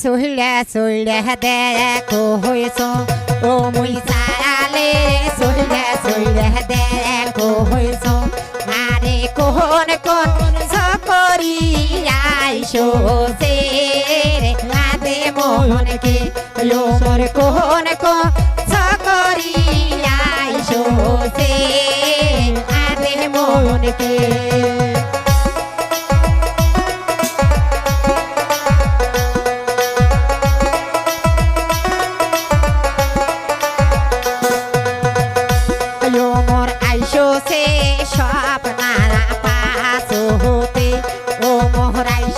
চইলে দেখো হয়েছ ও মুই সারালে চইলে চইলে দেখো আরে কোন কোন সকরি সে মোহনকে ও মোর কোন কোন সকরি সে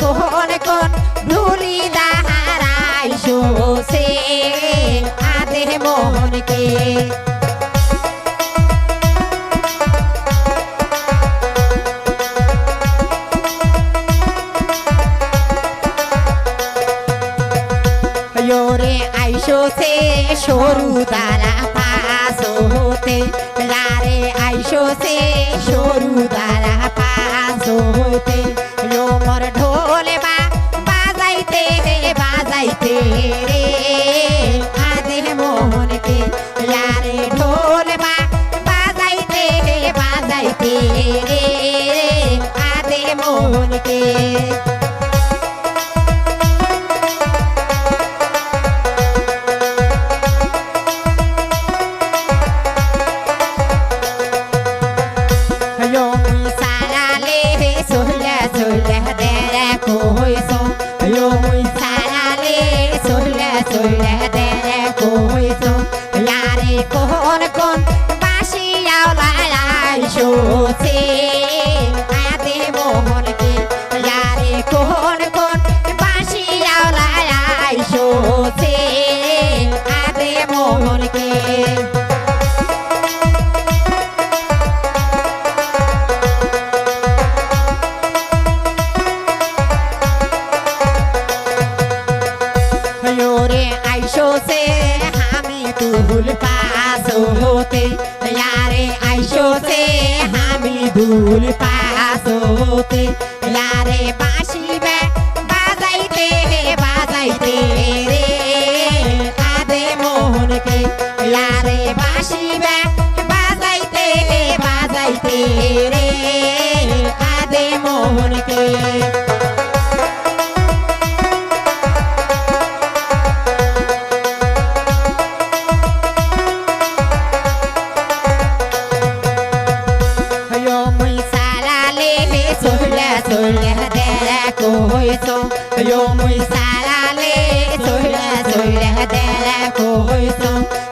কোন কোন ধুলি দাহারাইছো সে আদে মোহনকে। Llore আইসো সে সরু দ্বারা পাস হতে লারে আইসো সে সরু লারে কোন কোন বাসিয়াও লাইছো সে তুল পাস হতে ইয়ারে আইসো সে আমি দুল পাস হতে ইয়ারে বাঁশিবে বাজাইতে বাজাইতে তেরাকো হইতো yo muy salale soy la soy la terakho hoito